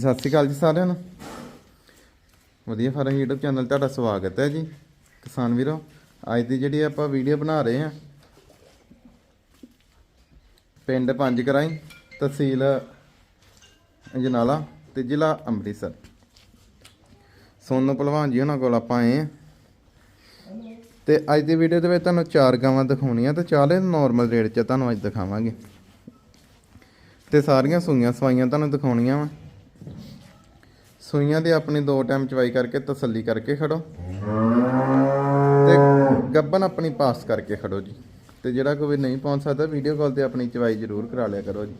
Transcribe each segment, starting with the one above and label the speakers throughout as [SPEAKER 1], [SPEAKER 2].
[SPEAKER 1] ਸਤਿ ਸ਼੍ਰੀ ਅਕਾਲ ਜੀ ਸਾਰਿਆਂ ਨੂੰ। ਵਧੀਆ ਫਾਰਮ YouTube ਚੈਨਲ ਤੁਹਾਡਾ ਸਵਾਗਤ ਹੈ ਜੀ। ਕਿਸਾਨ ਵੀਰੋ, ਅੱਜ ਦੀ ਜਿਹੜੀ ਆਪਾਂ ਵੀਡੀਓ ਬਣਾ ਰਹੇ ਹਾਂ, ਪਿੰਡ ਪੰਜ ਕਰਾਈ ਤਹਿਸੀਲ ਅਜਨਾਲਾ ਤੇ ਜ਼ਿਲ੍ਹਾ ਅੰਮ੍ਰਿਤਸਰ। ਸੋਨੂ ਪਹਿਲਵਾਨ ਜੀ ਉਹਨਾਂ ਕੋਲ ਆਪਾਂ ਆਏ ਹਾਂ। ਤੇ ਅੱਜ ਦੀ ਵੀਡੀਓ ਦੇ ਵਿੱਚ ਤੁਹਾਨੂੰ ਚਾਰ ਗਾਵਾਂ ਦਿਖਾਉਣੀਆਂ ਤੇ ਚਾਰੇ ਨਾਰਮਲ ਰੇਟ 'ਚ ਤੁਹਾਨੂੰ ਅੱਜ ਦਿਖਾਵਾਂਗੇ। ਤੇ ਸਾਰੀਆਂ ਸੂਈਆਂ ਸਵਾਈਆਂ ਤੁਹਾਨੂੰ ਦਿਖਾਉਣੀਆਂ ਵਾ। ਸੂਈਆਂ ਦੀ ਆਪਣੀ ਦੋ ਟਾਈਮ ਚਵਾਈ ਕਰਕੇ ਤਸੱਲੀ ਕਰਕੇ ਖੜੋ। ਤੇ ਗੱਬਨ ਆਪਣੀ ਪਾਸ ਕਰਕੇ ਖੜੋ ਜੀ। ਤੇ ਜਿਹੜਾ ਕੋਈ ਨਹੀਂ ਪਹੁੰਚ ਸਕਦਾ ਵੀਡੀਓ ਕਾਲ ਤੇ ਆਪਣੀ ਚਵਾਈ ਜ਼ਰੂਰ ਕਰਾ ਲਿਆ ਕਰੋ ਜੀ।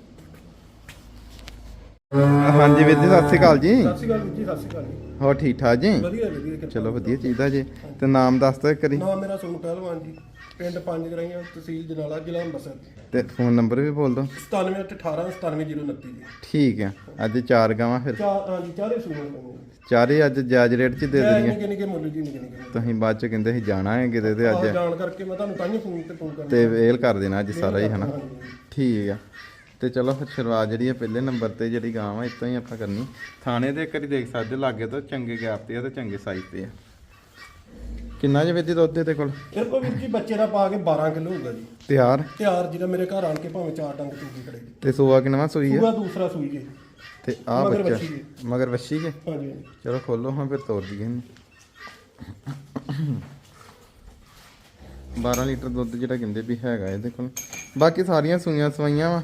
[SPEAKER 1] ਹਾਂਜੀ ਵੀਰ ਜੀ ਸਤਿ ਸ਼੍ਰੀ ਅਕਾਲ ਜੀ।
[SPEAKER 2] ਸਤਿ ਸ਼੍ਰੀ ਅਕਾਲ ਜੀ ਸਤਿ ਸ਼੍ਰੀ ਅਕਾਲ ਜੀ।
[SPEAKER 1] ਹੋਰ ਠੀਕ ਠਾਕ ਜੀ?
[SPEAKER 2] ਵਧੀਆ ਵਧੀਆ।
[SPEAKER 1] ਚਲੋ ਵਧੀਆ ਚੀਜ਼ ਜੀ। ਤੇ ਨਾਮ ਦੱਸ ਦਿਓ ਇੱਕ ਵਾਰੀ।
[SPEAKER 2] ਨਾਮ ਮੇਰਾ ਸੋਨੂ ਪਹਿਲਵਾਨ ਜੀ ਪਿੰਡ ਪੰਜ ਗਰਾਈਆਂ ਤਹਿਸੀਲ ਜਨਾਲਾ ਜ਼ਿਲ੍ਹਾ ਅੰਮ੍ਰਿਤਸਰ।
[SPEAKER 1] ਤੇ ਫੋਨ ਨੰਬਰ ਵੀ ਬੋਲ ਦਿਓ।
[SPEAKER 2] 9718 97029 ਜੀ।
[SPEAKER 1] ਠੀਕ ਹੈ ਅੱਜ ਚਾਰ ਗਾਵਾਂ ਫਿਰ।
[SPEAKER 2] ਚਾਰ ਸੁਣੋ
[SPEAKER 1] ਅੱਜ ਰੇਟ 'ਚ ਦੇ ਦੇਣੀਆਂ।
[SPEAKER 2] ਨਿੱਕੇ ਨਿੱਕੇ ਮੁੱਲ ਜੀ ਨਿੱਕੇ ਨਿੱਕੇ
[SPEAKER 1] ਤੁਸੀਂ ਬਾਅਦ 'ਚ ਕਹਿੰਦੇ ਸੀ ਜਾਣਾ ਹੈ ਕਿਤੇ ਤੇ ਅੱਜ।
[SPEAKER 2] ਜਾਣ ਕਰਕੇ ਮੈਂ ਤੁਹਾਨੂੰ ਤਾਂ ਹੀ ਫੋਨ ਤੇ ਫੋਨ ਕਰਨਾ
[SPEAKER 1] ਤੇ ਵੇਲ ਕਰ ਦੇਣਾ ਅੱਜ ਸਾਰਾ ਹੀ ਹਨਾ। ਠੀਕ ਆ। ਤੇ ਚਲੋ ਫਿਰ ਸ਼ੁਰੂਆਤ ਜਿਹੜੀ ਹੈ ਪਹਿਲੇ ਨੰਬਰ ਤੇ ਜਿਹੜੀ ਗਾਂ ਵਾ ਇਤੋਂ ਹੀ ਆਪਾਂ ਕਰਨੀ। ਥਾਣੇ ਦੇ ਇੱਕ ਵਾਰੀ ਦੇਖ ਸਕਦੇ ਲਾਗੇ ਤੋਂ ਚੰਗੇ ਗੈਪ ਤੇ ਆ ਤੇ ਚੰਗੇ ਸਾਈਜ਼ ਤੇ ਆ। ਕਿੰਨਾ ਜੇ ਵੇਦੀ ਦੁੱਧ ਦੇ ਕੋਲ?
[SPEAKER 2] ਇਹ ਕੋ ਵੀਰ ਜੀ ਬੱਚੇ ਦਾ ਪਾ ਕੇ 12 ਕਿਲੋ ਹੋਊਗਾ ਜੀ।
[SPEAKER 1] ਤਿਆਰ?
[SPEAKER 2] ਤਿਆਰ ਜਿਹੜਾ ਮੇਰੇ ਘਰ ਆਣ ਕੇ ਭਾਵੇਂ ਚਾਰ ਡੰਗ ਚੂਗੀ ਖੜੇ ਜੀ।
[SPEAKER 1] ਤੇ ਸੋਆ ਕਿੰਨਵਾ ਸੂਈ ਹੈ
[SPEAKER 2] ਪੂਰਾ ਦੂਸਰਾ ਸੂਈ ਜੀ।
[SPEAKER 1] ਤੇ ਆ
[SPEAKER 2] ਮਗਰ
[SPEAKER 1] ਬੱਚਾ
[SPEAKER 2] ਵੱਛੀ ਜੀ।
[SPEAKER 1] ਮਗਰ ਵੱਛੀ ਕੇ
[SPEAKER 2] ਹਾਂਜੀ। ਹਾਂਜੀ
[SPEAKER 1] ਚਲੋ ਖੋਲੋ ਹਾਂ ਫਿਰ ਤੋੜ ਦਈਏ ਇਹਨੂੰ। 12 ਲੀਟਰ ਦੁੱਧ ਜਿਹੜਾ ਕਹਿੰਦੇ ਵੀ ਹੈਗਾ ਇਹਦੇ ਕੋਲ। ਬਾਕੀ ਸਾਰੀਆਂ ਸੂਈਆਂ ਸਵਾਈਆਂ ਵਾ।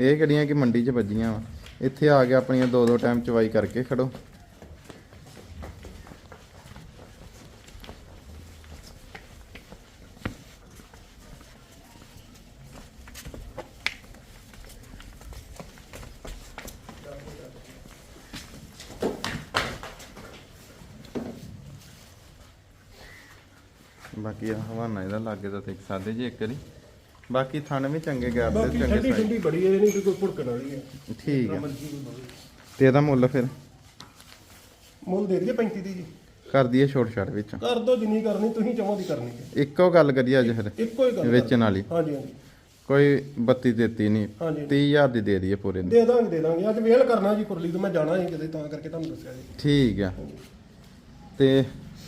[SPEAKER 1] ਇਹ ਕਿਹੜੀਆਂ ਕਿ ਮੰਡੀ 'ਚ ਵੱਜੀਆਂ ਵਾ? ਇੱਥੇ ਆ ਕੇ ਆਪਣੀਆਂ ਦੋ ਦੋ ਟਾਈਮ ਚਵਾਈ ਕਰਕੇ ਖੜੋ। ਬਾਕੀ ਆ ਹਵਾਨਾ ਇਹਦਾ ਲਾਗੇ ਤਾਂ ਦੇਖ ਸਕਦੇ ਜੀ ਇੱਕ ਵਾਰੀ। ਬਾਕੀ ਥਣ ਵੀ ਚੰਗੇ ਗੈਪ
[SPEAKER 2] ਬਾਕੀ ਠੰਡੀ ਠੰਡੀ ਬੜੀ ਹੈ ਇਹ ਨਹੀਂ ਕਿ ਕੋਈ ਭੁੜਕਣ ਵਾਲੀ ਹੈ।
[SPEAKER 1] ਠੀਕ ਆ। ਤੇ ਇਹਦਾ ਮੁੱਲ ਫਿਰ?
[SPEAKER 2] ਮੁੱਲ ਦੇ ਦਈਏ 35 ਦੀ ਜੀ।
[SPEAKER 1] ਕਰ ਦਈਏ ਛੋਟ ਛਾਟ ਵਿੱਚ।
[SPEAKER 2] ਕਰ ਦੋ ਜਿੰਨੀ ਕਰਨੀ ਤੁਸੀਂ ਚਾਹੋ ਦੀ ਕਰਨੀ ਹੈ।
[SPEAKER 1] ਇੱਕੋ ਗੱਲ ਕਰੀਏ ਅੱਜ ਫਿਰ
[SPEAKER 2] ਇੱਕੋ ਹੀ ਗੱਲ
[SPEAKER 1] ਵੇਚਣ ਵਾਲੀ।
[SPEAKER 2] ਹਾਂਜੀ ਹਾਂਜੀ।
[SPEAKER 1] ਕੋਈ 32 33 ਨਹੀਂ
[SPEAKER 2] ਹਾਂਜੀ।
[SPEAKER 1] 30000 ਦੀ ਦੇ ਦਈਏ ਪੂਰੇ ਦੀ
[SPEAKER 2] ਦੇ ਦਾਂਗੇ ਦੇ ਦਾਂਗੇ। ਅੱਜ ਵੇਲ ਕਰਨਾ ਜੀ ਕੁਰਲੀ ਤੋਂ ਮੈਂ ਜਾਣਾ ਸੀ ਕਿਤੇ ਤਾਂ ਕਰਕੇ ਤੁਹਾਨੂੰ ਦੱਸਿਆ ਜੀ।
[SPEAKER 1] ਠੀਕ ਆ ਤੇ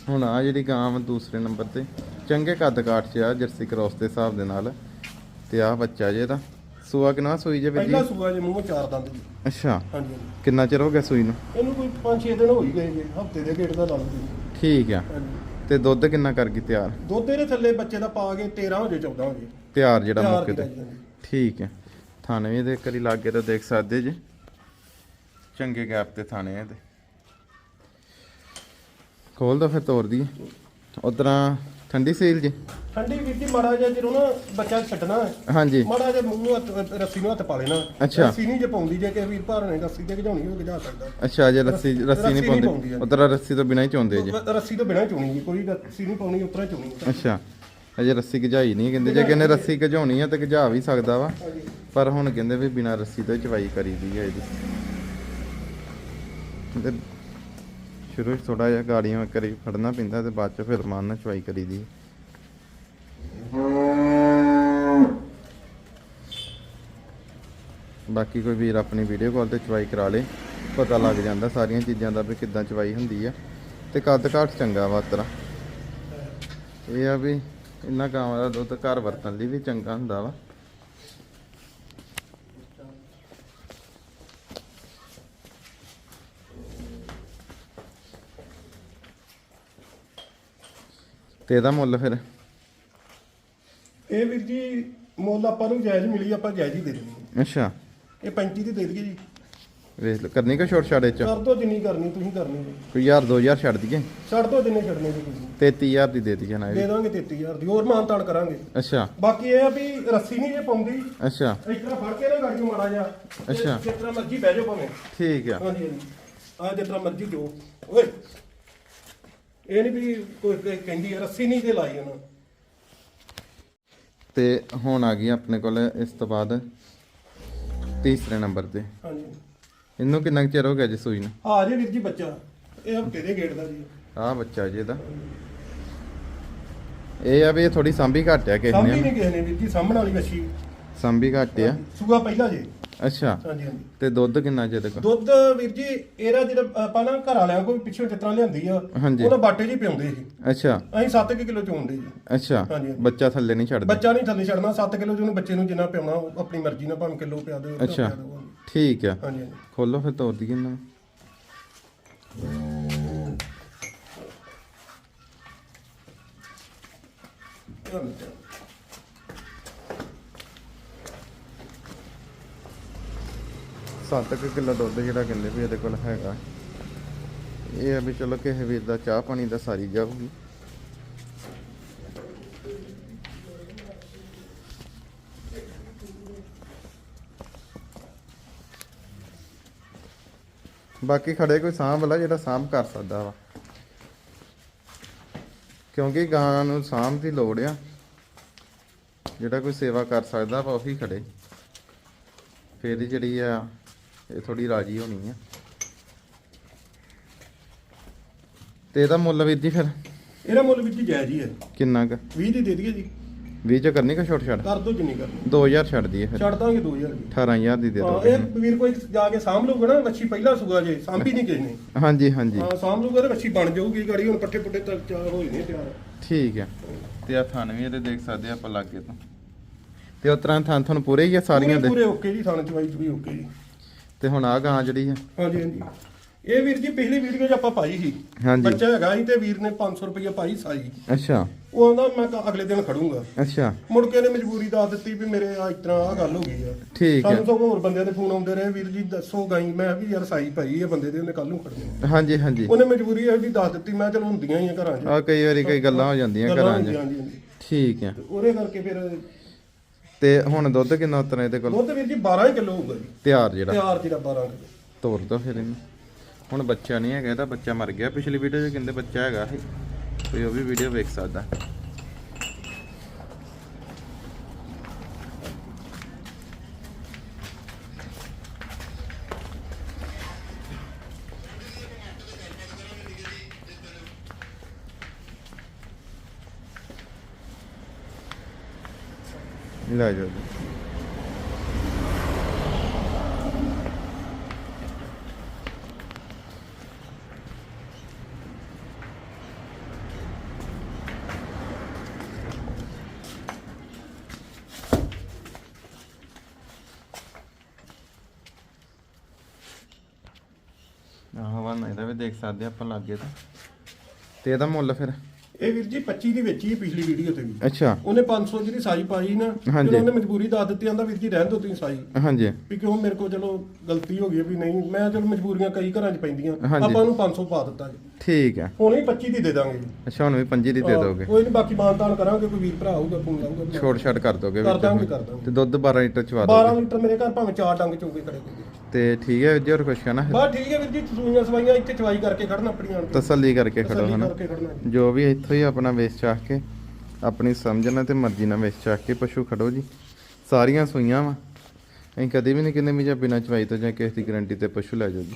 [SPEAKER 1] ਹੁਣ ਆ ਜਿਹੜੀ ਗਾਂ ਵਾ ਦੂਸਰੇ ਨੰਬਰ ਤੇ ਚੰਗੇ ਕੱਦ ਕਾਠ ਚ ਆ ਜਰਸੀ ਕ੍ਰੋਸ ਦੇ ਹਿਸਾਬ ਦੇ ਨਾਲ। ਤੇ ਆ ਬੱਚਾ ਜੇ ਇਹਦਾ ਸੂਆ ਕਿੰਨਾ ਸੂਈ ਜੇ ਵੀਰ ਜੀ?
[SPEAKER 2] ਪਹਿਲਾ ਸੂਆ ਜੇ ਮੂੰਹ ਚਾਰ ਦੰਦ ਜੀ।
[SPEAKER 1] ਅੱਛਾ।
[SPEAKER 2] ਹਾਂਜੀ ਹਾਂਜੀ।
[SPEAKER 1] ਕਿੰਨਾ ਚਿਰ ਹੋ ਗਿਆ ਸੂਈ ਨੂੰ?
[SPEAKER 2] ਇਹਨੂੰ ਕੋਈ 5-6 ਦਿਨ ਹੋ ਹੀ ਗਏ ਜੀ ਹਫ਼ਤੇ ਦੇ ਗੇੜ ਦਾ ਲਾ ਲਓ
[SPEAKER 1] ਠੀਕ ਆ।
[SPEAKER 2] ਹਾਂਜੀ।
[SPEAKER 1] ਤੇ ਦੁੱਧ ਕਿੰਨਾ ਕਰ ਗਈ ਤਿਆਰ?
[SPEAKER 2] ਦੁੱਧ ਇਹਦੇ ਥੱਲੇ ਬੱਚੇ ਦਾ ਪਾ ਕੇ 13 ਹੋ ਜੇ 14 ਹੋ ਜੇ।
[SPEAKER 1] ਤਿਆਰ ਜਿਹੜਾ
[SPEAKER 2] ਤਿਆਰ
[SPEAKER 1] ਮੌਕੇ
[SPEAKER 2] ਕੀਤਾ
[SPEAKER 1] ਤੇ
[SPEAKER 2] ਜੀ, ਹਾਂਜੀ।
[SPEAKER 1] ਠੀਕ ਹੈ ਥਾਣੇ ਵੀ ਦੇ ਕਰੀ ਲਾਗੇ ਤਾਂ ਦੇਖ ਸਕਦੇ ਜੀ। ਚੰਗੇ ਗੈਪ ਤੇ ਥਾਣੇ ਆ ਤੇ ਖੋਲ ਦੋ ਫਿਰ ਤੋੜ ਦਈਏ ਉਧਰਾਂ ਠੰਡੀ ਸੀਲ ਜੀ।
[SPEAKER 2] ਠੰਡੀ ਜੀ ਮਾੜਾ ਜਿਹਾ ਜਦੋਂ ਨਾ ਬੱਚਾ ਛੱਡਣਾ ਹੈ
[SPEAKER 1] ਹਾਂਜੀ।
[SPEAKER 2] ਮਾੜਾ ਜਿਹਾ ਮੂੰਹ ਨੂੰ ਹੱਥ ਰੱਸੀ ਨੂੰ ਹੱਥ ਪਾ ਲੈਣਾ
[SPEAKER 1] ਅੱਛਾ।
[SPEAKER 2] ਰੱਸੀ ਨਹੀਂ ਜੇ ਪਾਉਂਦੀ ਜੇ ਕਿ ਵੀਰ ਭਾਰ ਨੇ ਰੱਸੀ ਤੇ ਘਜਾਉਣੀ ਹੋ ਗਜਾ ਸਕਦਾ।
[SPEAKER 1] ਅੱਛਾ ਜੇ ਰੱਸੀ
[SPEAKER 2] ਰੱਸੀ
[SPEAKER 1] ਰੱਸੀ ਨਹੀਂ
[SPEAKER 2] ਨਹੀਂ
[SPEAKER 1] ਪਾਉਂਦੇ। ਉਧਰ ਰੱਸੀ ਤੋਂ ਬਿਨਾਂ ਹੀ ਚੋਂਦੇ ਜੀ।
[SPEAKER 2] ਰ- ਰੱਸੀ ਤੋਂ ਬਿਨਾਂ ਚੁਣੀ ਜੀ ਕੋਈ ਰੱਸੀ ਨਹੀਂ ਪਾਉਣੀ ਉਤਰਾ ਚੁਣੀ।
[SPEAKER 1] ਅੱਛਾ। ਅਜੇ ਰੱਸੀ ਗਜਾਈ ਨਹੀਂ ਕਹਿੰਦੇ ਜੇ ਕਹਿੰਦੇ ਰੱਸੀ ਗਜਾਉਣੀ ਆ ਤੇ ਗਜਾ ਵੀ ਸਕਦਾ ਵਾ। ਪਰ ਹੁਣ ਕਹਿੰਦੇ ਵੀ ਬਿਨਾਂ ਰੱਸੀ ਤੋਂ ਹੀ ਚਵਾਈ ਕਰੀਦੀ ਹੈ ਇਹਦੀ। ਤੇ ਸ਼ੁਰੂ ਥੋੜਾ ਜਿਹਾ ਗਾੜੀਆਂ ਕਰੀ ਫੜਨਾ ਪੈਂਦਾ ਤੇ ਬਾਅਦ ਚ ਫਿਰ ਮਾਨ ਨਾਲ ਚਵਾਈ ਕਰੀਦੀ ਹੈ। ਬਾਕੀ ਕੋਈ ਵੀਰ ਆਪਣੀ ਵੀਡੀਓ ਕਾਲ ਤੇ ਚਵਾਈ ਕਰਾ ਲੇ, ਪਤਾ ਲੱਗ ਜਾਂਦਾ ਸਾਰੀਆਂ ਚੀਜ਼ਾਂ ਦਾ ਵੀ ਕਿੱਦਾਂ ਚਵਾਈ ਹੁੰਦੀ ਆ ਤੇ ਕੱਦ ਘਾਟ ਚੰਗਾ ਵਾ ਤਰਾ ਇਹ ਆ ਵੀ ਇਹਨਾਂ ਗਾਵਾਂ ਦਾ ਦੁੱਧ ਘਰ ਵਰਤਣ ਲਈ ਵੀ ਚੰਗਾ ਹੁੰਦਾ ਵਾ ਤੇ ਇਹਦਾ ਮੁੱਲ ਫਿਰ?
[SPEAKER 2] ਇਹ ਵੀਰ ਜੀ ਮੁੱਲ ਆਪਾਂ ਨੂੰ ਜਾਇਜ਼ ਮਿਲੀ ਆਪਾਂ ਜਾਇਜ਼ ਹੀ ਦੇ ਦੇਣੀ
[SPEAKER 1] ਅੱਛਾ।
[SPEAKER 2] ਇਹ 35 ਦੀ ਦੇ ਦਈਏ ਜੀ।
[SPEAKER 1] ਵੇਖ ਲਓ, ਕਰਨੀ ਕੋ ਛੋਟ ਛਾੜੇ ਚ?
[SPEAKER 2] ਕਰ ਦੋ ਜਿੰਨੀ ਕਰਨੀ ਤੁਸੀਂ ਕਰਨੀ ਜੀ
[SPEAKER 1] ਕੋਈ ਹਜ਼ਾਰ 2000 ਛੱਡ ਦਈਏ?
[SPEAKER 2] ਛੱਡ ਦੋ ਜਿੰਨੇ ਛੱਡਨੇ ਜੀ ਤੁਸੀਂ।
[SPEAKER 1] 33000 ਦੀ ਦੇ ਦਈਏ ਨਾ ਇਹ।
[SPEAKER 2] ਦੇ। ਦਾਂਗੇ 33000 ਦੀ ਹੋਰ ਮਾਨ ਤਾਨ ਕਰਾਂਗੇ।
[SPEAKER 1] ਅੱਛਾ।
[SPEAKER 2] ਬਾਕੀ ਇਹ ਆ ਵੀ ਰੱਸੀ ਨਹੀਂ ਜੇ ਪਾਉਂਦੀ।
[SPEAKER 1] ਅੱਛਾ।
[SPEAKER 2] ਇਸ ਤਰ੍ਹਾਂ ਫੜ ਕੇ ਨਾ ਗਾੜੀ ਨੂੰ ਮਾੜਾ ਜਾ
[SPEAKER 1] ਅੱਛਾ।
[SPEAKER 2] ਜਿਸ ਤਰ੍ਹਾਂ ਮਰਜ਼ੀ ਬਹਿ ਜਾਓ ਭਾਵੇਂ।
[SPEAKER 1] ਠੀਕ ਆ।
[SPEAKER 2] ਹਾਂਜੀ ਹਾਂਜੀ। ਆ ਜਿਸ ਤਰ੍ਹਾਂ ਮਰਜ਼ੀ ਜੋ ਓਏ। ਇਹ ਨਹੀਂ ਵੀ ਕੋਈ ਕਹਿੰਦੀ ਹੈ ਰੱਸੀ ਨਹੀਂ ਤੇ ਲਾਈ ਉਹਨਾਂ।
[SPEAKER 1] ਤੇ ਹੁਣ ਆ ਗਈ ਆਪਣੇ ਕੋਲ ਇਸ ਤੋਂ ਬਾਅਦ ਤੀਸਰੇ ਨੰਬਰ ਤੇ।
[SPEAKER 2] ਹਾਂਜੀ।
[SPEAKER 1] ਇਹਨੂੰ ਕਿੰਨਾ ਕੁ ਚਿਰ ਹੋ ਗਿਆ ਜੀ ਸੂਈ ਨੂੰ?
[SPEAKER 2] ਆ ਜੇ ਵੀਰ ਜੀ ਬੱਚਾ ਇਹ ਹਫ਼ਤੇ ਦੇ ਗੇਟ ਦਾ ਜੀ।
[SPEAKER 1] ਆਹ ਬੱਚਾ ਜੀ ਇਹਦਾ। ਇਹ ਆ ਵੀ ਇਹ ਥੋੜੀ ਸਾਂਭੀ ਘੱਟ ਆ ਕਿਸੇ
[SPEAKER 2] ਸਾਂਭੀ
[SPEAKER 1] ਨੇ
[SPEAKER 2] ਨਹੀਂ ਕਿਸੇ ਨੇ ਵੀਰ ਜੀ ਸਾਹਮਣ ਵਾਲੀ ਮੱਛੀ
[SPEAKER 1] ਸੰਭੀ ਘੱਟ ਆ।
[SPEAKER 2] ਸੂਆ ਪਹਿਲਾ ਜੇ।
[SPEAKER 1] ਅੱਛਾ।
[SPEAKER 2] ਹਾਂਜੀ ਹਾਂਜੀ।
[SPEAKER 1] ਤੇ ਦੁੱਧ ਕਿੰਨਾ ਜੇ ਤੱਕ
[SPEAKER 2] ਦੁੱਧ ਵੀਰ ਜੀ ਇਹਦਾ ਜਿਹੜਾ ਆਪਾਂ ਨਾ ਘਰ ਵਾਲਿਆਂ ਕੋਈ ਪਿੱਛੋਂ ਜਿਤਨਾ ਲਿਆਂਦੀ ਆ ਉਹਦਾ ਬਾਟੇ ਜੀ ਪਿਉਂਦੇ ਸੀ।
[SPEAKER 1] ਅੱਛਾ।
[SPEAKER 2] ਅਸੀਂ 7 ਕਿਲੋ ਚੋਂਦੇ ਜੀ।
[SPEAKER 1] ਅੱਛਾ।
[SPEAKER 2] ਹਾਂਜੀ।
[SPEAKER 1] ਬੱਚਾ ਥੱਲੇ ਨਹੀਂ ਛੱਡਦਾ।
[SPEAKER 2] ਬੱਚਾ ਨਹੀਂ ਥੱਲੇ ਛੱਡਣਾ 7 ਕਿਲੋ ਜਿਹਨੂੰ ਬੱਚੇ ਨੂੰ ਜਿੰਨਾ ਪਿਆਉਣਾ ਉਹ ਆਪਣੀ ਮਰਜ਼ੀ ਨਾਲ ਭਾਵੇਂ ਕਿਲੋ ਪਿਆ ਦਿਓ
[SPEAKER 1] ਅੱਛਾ। ਠੀਕ ਆ।
[SPEAKER 2] ਹਾਂਜੀ
[SPEAKER 1] ਖੋਲੋ ਫਿਰ ਤੋਰ ਦੀ ਕਿੰਨਾ ਧੰਨਵਾਦ। 7 ਕਿਲੋ ਦੁੱਧ ਜਿਹੜਾ ਕਹਿੰਦੇ ਵੀ ਇਹਦੇ ਕੋਲ ਹੈਗਾ। ਇਹ ਆ ਵੀ ਚਲੋ ਕਿਸੇ ਵੀਰ ਦਾ ਚਾਹ ਪਾਣੀ ਦਾ ਸਾਰੀ ਜਾਊਗੀ। ਬਾਕੀ ਖੜੇ ਕੋਈ ਸਾਂਭ ਵਾਲਾ ਜਿਹੜਾ ਸਾਂਭ ਕਰ ਸਕਦਾ ਵਾ। ਕਿਉਂਕਿ ਗਾਂ ਨੂੰ ਸਾਂਭ ਦੀ ਲੋੜ ਆ। ਜਿਹੜਾ ਕੋਈ ਸੇਵਾ ਕਰ ਸਕਦਾ ਵਾ ਉਹੀ ਖੜੇ। ਫੇਰ ਜਿਹੜੀ ਆ ਇਹ ਥੋੜੀ ਰਾਜੀ ਹੋਣੀ ਆ। ਤੇ ਇਹਦਾ ਮੁੱਲ ਵੀਰ ਜੀ ਫਿਰ?
[SPEAKER 2] ਇਹਦਾ ਮੁੱਲ ਵਿੱਚ ਜਾਇਜ਼ ਹੀ ਹੈ
[SPEAKER 1] ਕਿੰਨਾ ਕੁ?
[SPEAKER 2] 20 ਦੀ ਦੇ ਦਈਏ ਜੀ।
[SPEAKER 1] 20 ਚ ਕਰਨੀ ਕਿ ਛੋਟ ਛੱਡ?
[SPEAKER 2] ਕਰ ਦੋ ਜਿੰਨੀ ਕਰਨੀ
[SPEAKER 1] 2000 ਛੱਡ ਦਈਏ ਫਿਰ।
[SPEAKER 2] ਛੱਡ ਦਾਂਗੇ 2000 ਦੀ।
[SPEAKER 1] 18000 ਦੀ ਦੇ
[SPEAKER 2] ਹਾਂ
[SPEAKER 1] ਦੋਗੇ
[SPEAKER 2] ਇਹ ਵੀਰ ਕੋਈ ਜਾ ਕੇ ਸਾਂਭ ਲਊਗਾ ਨਾ ਮੱਛੀ ਪਹਿਲਾ ਸੂਆ ਜੇ ਸਾਂਭੀ ਨਹੀਂ ਕਿਸੇ ਨੇ।
[SPEAKER 1] ਹਾਂਜੀ ਹਾਂਜੀ।
[SPEAKER 2] ਹਾਂ ਸਾਂਭ ਲਊਗਾ ਤੇ ਮੱਛੀ ਬਣ ਜਾਊਗੀ ਗਾੜੀ ਹੁਣ ਪੱਠੇ ਪੁੱਠੇ ਤਾਂ ਚਾਰ ਹੋਏ ਨੇ ਤਿਆਰ।
[SPEAKER 1] ਠੀਕ ਹੈ ਤੇ ਆ ਥਣ ਵੀ ਇਹਦੇ ਦੇਖ ਸਕਦੇ ਆ ਆਪਾਂ ਲਾਗੇ ਤੋਂ। ਤੇ ਉਸ ਤਰ੍ਹਾਂ ਥਣ ਤੁਹਾਨੂੰ ਪੂਰੇ ਹੀ ਆ ਸਾਰੀਆਂ ਦੇ?
[SPEAKER 2] ਪੂਰੇ ਓਕੇ ਜੀ ਥਾਣੇ ਚਵਾਈ ਚ ਵੀ ਓਕੇ ਜੀ।
[SPEAKER 1] ਤੇ ਹੁਣ ਆ ਗਾਂ ਜਿਹੜੀ ਆ
[SPEAKER 2] ਹਾਂਜੀ ਹਾਂਜੀ। ਇਹ ਵੀਰ ਜੀ ਪਿਛਲੀ ਵੀਡੀਓ 'ਚ ਆਪਾਂ ਪਾਈ ਸੀ।
[SPEAKER 1] ਹਾਂਜੀ।
[SPEAKER 2] ਬੱਚਾ ਹੈਗਾ ਸੀ ਤੇ ਵੀਰ ਨੇ 500 ਰੁਪਏ ਪਾਈ ਸਾਈ।
[SPEAKER 1] ਅੱਛਾ।
[SPEAKER 2] ਉਹ ਆਂਦਾ ਮੈਂ ਕ- ਅਗਲੇ ਦਿਨ ਖੜੂੰਗਾ।
[SPEAKER 1] ਅੱਛਾ।
[SPEAKER 2] ਮੁੜ ਕੇ ਇਹਨੇ ਮਜਬੂਰੀ ਦੱਸ ਦਿੱਤੀ ਵੀ ਮੇਰੇ ਆ ਇਸ ਤਰ੍ਹਾਂ ਆ ਗੱਲ ਹੋ ਗਈ ਆ।
[SPEAKER 1] ਠੀਕ ਹੈ।
[SPEAKER 2] ਸਾਨੂੰ ਸਗੋਂ ਹੋਰ ਬੰਦਿਆਂ ਦੇ ਫੋਨ ਆਉਂਦੇ ਰਹੇ ਵੀਰ ਜੀ ਦੱਸੋ ਗਾਈ ਮੈਂ ਵੀ ਯਾਰ ਸਾਈ ਪਾਈ ਆ ਬੰਦੇ ਦੇ ਉਹਨੇ ਕੱਲ ਨੂੰ ਖੜਨੀ।
[SPEAKER 1] ਹਾਂਜੀ ਹਾਂਜੀ।
[SPEAKER 2] ਉਹਨੇ ਮਜਬੂਰੀ ਇਹ ਵੀ ਦੱਸ ਦਿੱਤੀ ਮੈਂ ਚਲੋ ਹੁੰਦੀਆਂ ਹੀ ਆ ਘਰਾਂ 'ਚ।
[SPEAKER 1] ਆ ਕਈ ਵਾਰੀ ਕਈ ਗੱਲਾਂ ਹੋ ਜਾਂਦੀਆਂ ਘਰਾਂ 'ਚ।
[SPEAKER 2] ਹੁੰਦੀਆਂ, ਹਾਂਜੀ, ਹਾਂਜੀ।
[SPEAKER 1] ਠੀਕ ਹੈ।
[SPEAKER 2] ਤੇ ਉਹਦੇ ਕਰਕੇ ਫਿਰ
[SPEAKER 1] ਤੇ ਹੁਣ ਦੁੱਧ ਕਿੰਨਾ ਉਤਨਾ ਇਹਦੇ ਕੋਲ?
[SPEAKER 2] ਦੁੱਧ ਵੀਰ ਜੀ 12 ਹੀ ਕਿਲੋ ਹੋਊਗਾ ਜੀ।
[SPEAKER 1] ਤਿਆਰ ਜਿਹੜਾ।
[SPEAKER 2] ਤਿਆਰ ਜਿਹੜਾ 12 ਕਿਲੋ।
[SPEAKER 1] ਤੋੜ ਦੋ ਫਿਰ ਇਹਨੂੰ। ਹੁਣ ਬੱਚਾ ਨਹੀਂ ਹੈਗਾ ਇਹਦਾ ਬੱਚਾ ਮਰ ਗਿਆ। ਪਿਛਲੀ ਵੀਡੀਓ 'ਚ ਕਹਿੰਦੇ ਬੱਚਾ ਹੈਗਾ ਸੀ ਕੋਈ ਉਹ ਵੀ ਵੀਡੀਓ ਵੇਖ ਸਕਦਾ। ਲੈ ਜਾਓ ਜੀ। ਆਹ ਵਾ ਨਾ ਇਹਦਾ ਵੀ ਦੇਖ ਸਕਦੇ ਆਪਾਂ ਲਾਗੇ ਤੋਂ। ਤੇ ਇਹਦਾ ਮੁੱਲ ਫਿਰ?
[SPEAKER 2] ਇਹ ਵੀਰ ਜੀ 25 ਦੀ ਵੇਚੀ ਹੈ ਪਿਛਲੀ ਵੀਡੀਓ ਤੇ ਵੀ।
[SPEAKER 1] ਅੱਛਾ।
[SPEAKER 2] ਉਹਨੇ 500 ਜਿਹੜੀ ਸਾਈ ਪਾਈ ਨਾ
[SPEAKER 1] ਹਾਂਜੀ।
[SPEAKER 2] ਉਹਨੇ ਮਜਬੂਰੀ ਦੱਸ ਦਿੱਤੀ ਆਂਦਾ ਵੀਰ ਜੀ ਰਹਿਣ ਦਿਓ ਤੁਸੀਂ ਸਾਈ।
[SPEAKER 1] ਹਾਂਜੀ।
[SPEAKER 2] ਵੀ ਕਿਉਂ ਮੇਰੇ ਕੋਲ ਚਲੋ ਗਲਤੀ ਹੋ ਗਈ ਹੈ ਵੀ ਨਹੀਂ ਮੈਂ ਚਲੋ ਮਜਬੂਰੀਆਂ ਕਈ ਘਰਾਂ 'ਚ ਪੈਂਦੀਆਂ।
[SPEAKER 1] ਹਾਂਜੀ।
[SPEAKER 2] ਆਪਾਂ ਉਹਨੂੰ 500 ਪਾ ਦਿੱਤਾ ਜੀ।
[SPEAKER 1] ਠੀਕ ਹੈ।
[SPEAKER 2] ਹੁਣ ਹੀ 25 ਦੀ ਦੇ ਦਾਂਗੇ ਜੀ।
[SPEAKER 1] ਅੱਛਾ ਹੁਣ ਵੀ ਪੰਜੀ ਦੀ ਦੇ ਦੋਗੇ।
[SPEAKER 2] ਕੋਈ ਨਹੀਂ ਬਾਕੀ ਮਾਨਤਾਨ ਕਰਾਂਗੇ ਕੋਈ ਵੀਰ ਭਰਾ ਆਊਗਾ ਫੋਨ ਲਾਊਗਾ।
[SPEAKER 1] ਛੋਟ ਛਾਟ ਕਰ ਦੋਗੇ
[SPEAKER 2] ਕਰ ਦਾਂਗੇ ਕਰ ਦਾਂਗੇ।
[SPEAKER 1] ਤੇ ਦੁੱਧ 12 ਲੀਟਰ ਚਵਾ
[SPEAKER 2] 12
[SPEAKER 1] ਦੋਗੇ।
[SPEAKER 2] ਲੀਟਰ ਮੇਰੇ ਘਰ ਭਾਵੇਂ ਚਾਰ ਡੰਗ ਚੋਗੇ ਕੋਈ
[SPEAKER 1] ਤੇ ਠੀਕ ਹੈ ਜੀ ਹੋਰ ਕੁਛ ਕਹਿਣਾ?
[SPEAKER 2] ਬਸ ਠੀਕ ਹੈ ਵੀਰ ਜੀ ਸੂਈਆਂ ਸਵਾਈਆਂ ਇੱਥੇ ਚਵਾਈ ਕਰਕੇ ਖੜਨਾ ਆਪਣੀਆਂ ਆਣ ਕੇ।
[SPEAKER 1] ਤਸੱਲੀ ਕਰਕੇ ਖੜੋ
[SPEAKER 2] ਤਸੱਲੀ
[SPEAKER 1] ਹਨਾ?
[SPEAKER 2] ਕਰਕੇ ਖੜਨਾ ਜੀ।
[SPEAKER 1] ਜੋ ਵੀ ਇੱਥੋਂ ਹੀ ਆਪਣਾ ਵੇਚ ਚਾਹ ਕੇ ਆਪਣੀ ਸਮਝਣਾ ਤੇ ਮਰਜ਼ੀ ਨਾਲ ਵੇਚ ਚਾਹ ਕੇ ਪਸ਼ੂ ਖੜੋ ਜੀ। ਸਾਰੀਆਂ ਸੂਈਆਂ ਵਾ। ਅਸੀਂ ਕਦੇ ਵੀ ਨਹੀਂ ਕਿੰਨੇ ਵੀ ਜਾਂ ਬਿਨਾਂ ਚਵਾਈ ਤੋਂ ਜਾਂ ਕਿਸੇ ਦੀ ਗਾਰੰਟੀ ਤੇ ਪਸ਼ੂ ਲੈ ਜਾਓ ਜੀ।